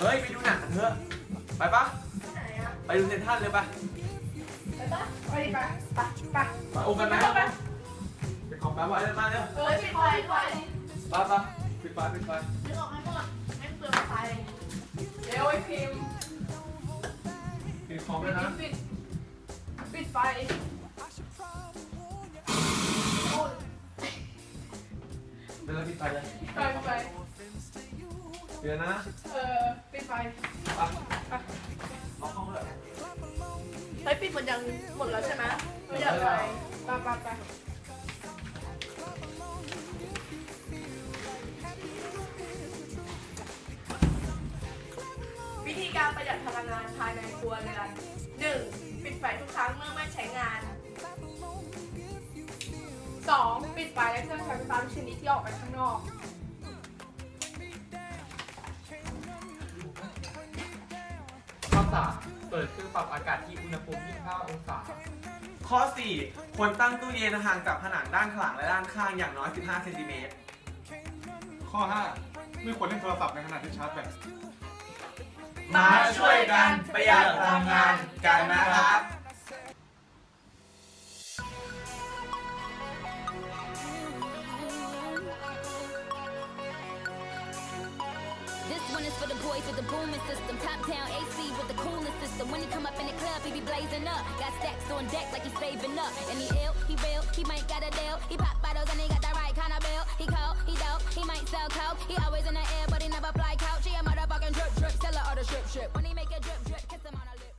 เฮ้ย ไปดูหนังกันเถอะ ไปปะไหนอะไปดูเซนทรัลเลยปะไปปะไปดิไปไปไปไปโอ้กันไหมไปไปของแป๊บว่าเดินมาเร็วเออปิดไฟปิดไฟไปปะปิดไฟปิดไฟนึกออกให้หมดไม่เปลืองไฟเร็วไอ้พิมพ์ปิดของปิด้วดยนะปิดปิดไฟโอ้ยเดินแล้วปิดไฟเลยไฟไฟเดี๋ยวนะ เออ ปิดไฟไปล็อกห้องเลยเฮ้ยปิดหมดยังหมดแล้วใช่ไหมไม่อยากไปไปไปไปวิธีการประหยัดพลังงานภายในครัวเรือนหนึ่งปิดไฟทุกครั้งเมื่อไม่ใช้งานสองปิดไฟและเครื่องใช้ไฟฟ้าทุกชนิดที่ออกไปข้างนอกา เปิดเครื่องปรับอากาศที่อุณหภูมิ 25 องศา ข้อ 4 ควรตั้งตู้เย็นห่างจากผนังด้านข้างหลังและด้านข้างอย่างน้อย 15เซนติเมตร ข้อ 5 ไม่ควรเล่นโทรศัพท์ในขณะที่ชาร์จแบต มาช่วยกันประหยัดพลังงานกันนะครับ for the boys with the booming system. Top down AC with the cooling system. When he come up in the club, he be blazing up. Got stacks on deck like he's saving up. And he ill, he real, he might got a deal. He pop